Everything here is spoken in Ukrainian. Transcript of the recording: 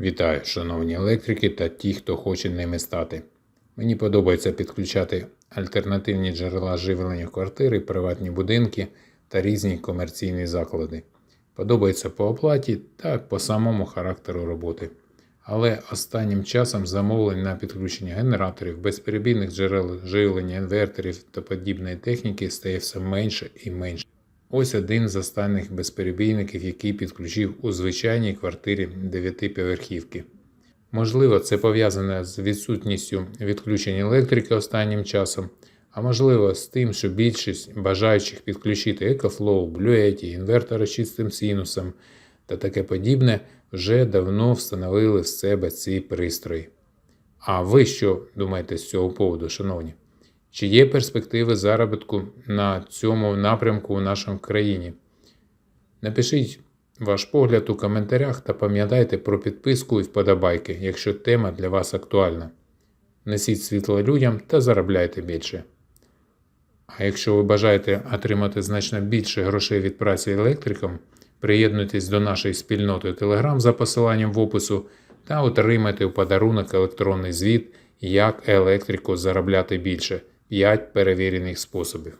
Вітаю, шановні електрики та ті, хто хоче ними стати. Мені подобається підключати альтернативні джерела живлення квартири, приватні будинки та різні комерційні заклади. Подобається по оплаті та по самому характеру роботи. Але останнім часом замовлень на підключення генераторів, безперебійних джерел живлення, інверторів та подібної техніки стає все менше і менше. Ось один з останніх безперебійників, який підключив у звичайній квартирі 9-поверхівки. Можливо, це пов'язане з відсутністю відключення електрики останнім часом, а можливо з тим, що більшість бажаючих підключити EcoFlow, Bluetooth, інвертори з чистим синусом та таке подібне вже давно встановили в себе ці пристрої. А ви що думаєте з цього поводу, шановні? Чи є перспективи заробітку на цьому напрямку у нашій країні? Напишіть ваш погляд у коментарях та пам'ятайте про підписку і вподобайки, якщо тема для вас актуальна. Несіть світло людям та заробляйте більше. А якщо ви бажаєте отримати значно більше грошей від праці електриком, приєднуйтесь до нашої спільноти Telegram за посиланням в опису та отримайте у подарунок електронний звіт, як електрику заробляти більше 5 перевірених способів.